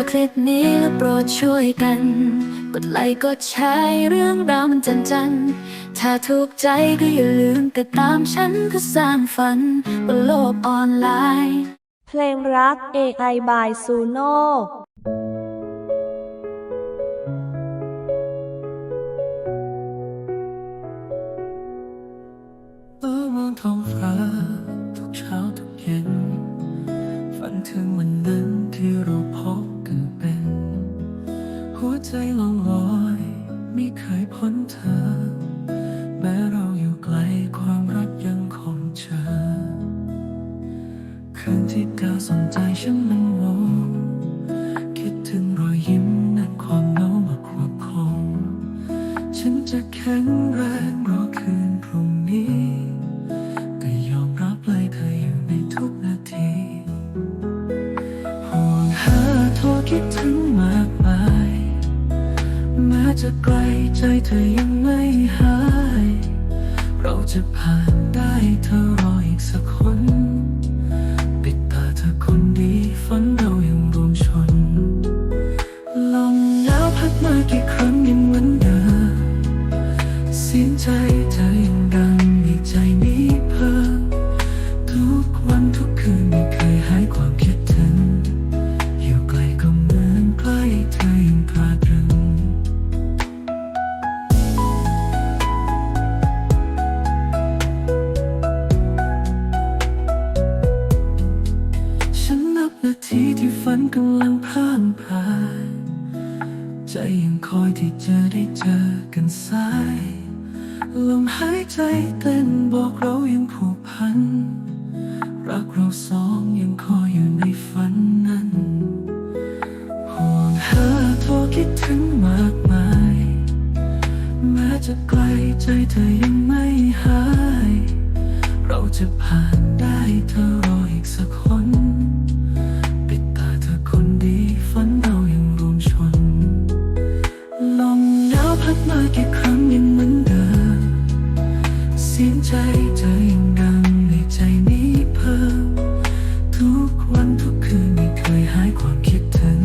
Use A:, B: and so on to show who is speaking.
A: อบคลิปนี้และโปรดช่วยกัน กดไลค์กดแชร์เรื่องราวมันจันจันๆถ้าถูกใจก็อย่าลืมติดตามฉันเพื่อสร้างฝันบนโลกออนไลน์
B: เพลงรัก AI by Suno
C: เมื่อมองท้องฟ้า พ้นเธอ แม้เราอยู่ไกลความรักยังคงเจอคืนที่เธอสนใจฉันมันโวคิดถึงรอยยิ้มนั้นความเหงามาควบคุมฉันจะแข็งแรงรอคืนพรุ่งนี้ก็ยอมรับเลยเธออยู่ในทุกนาทีห่วงหาโทรคิดถึง จะไกลใจเธอยังไม่หาย เราจะผ่านได้เธอรออีกสักคน ปิดตาเธอคนดีฝันเรายังรวมชน ลมหนาวพัดมากี่ครั้งยัง ยังคอยที่จะได้เจอกันสายลมหายใจเต้นบอกเรายังผูกพัน รักเราสองยังคอยอยู่ในฝันนั้นห่วงหาโทรคิดถึงมากมาย แม้จะไกลใจเธอยังไม่หาย เราจะผ่านได้เธอรออีกสักคน กวันทุกคืนไม่เคยหายความคิดถึง